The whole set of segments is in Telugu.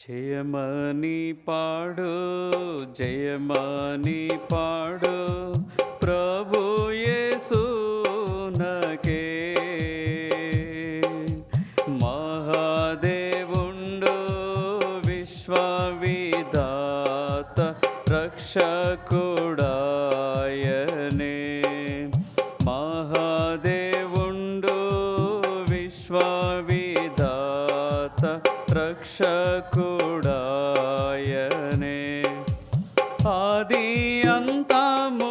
జయమని పాడు జయమని పాడు. ప్రభు యేసునకే మహాదేవుండు విశ్వవిధాత రక్షకుడాయనే. మహాదేవుండు విశ్వవిధాత రక్షకు ఆది అంతము.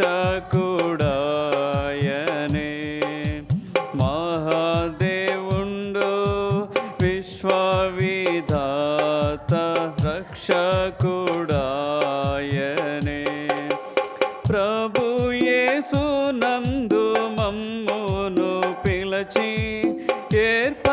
రక్షకుడాయనే మహాదేవుండు విశ్వవిధాత రక్షకుడాయనే ప్రభు యేసునందు మమ్మును పిలచి ఏర్ప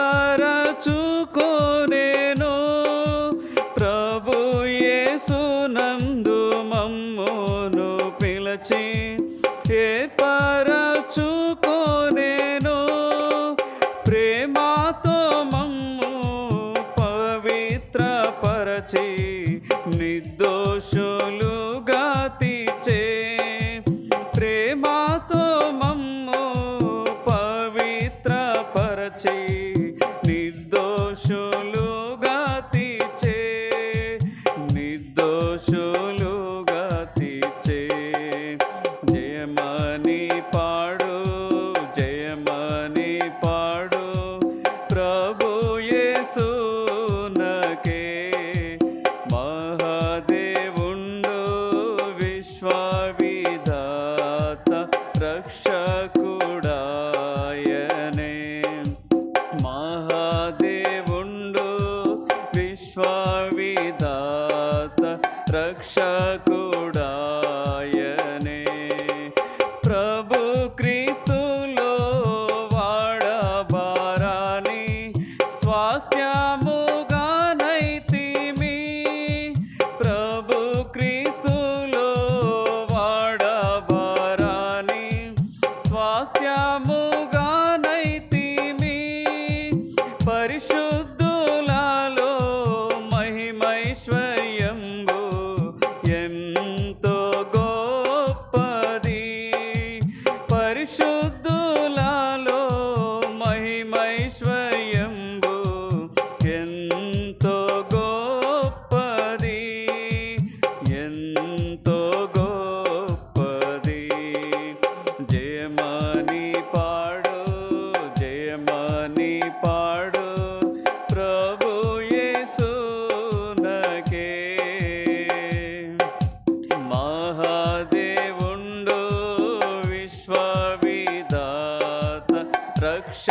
రక్షకుడాయనే. ప్రభు క్రీస్తులో వాడబారాని స్వాస్థ్యముగానైతిమి. ప్రభు క్రీస్తులో వాడబారాని స్వాస్థ్యముగానైతిమి. పరిశు జయమని పాడు జయమని పాడు. ప్రభు యేసునకే మహాదేవుండు విశ్వవిధాత రక్ష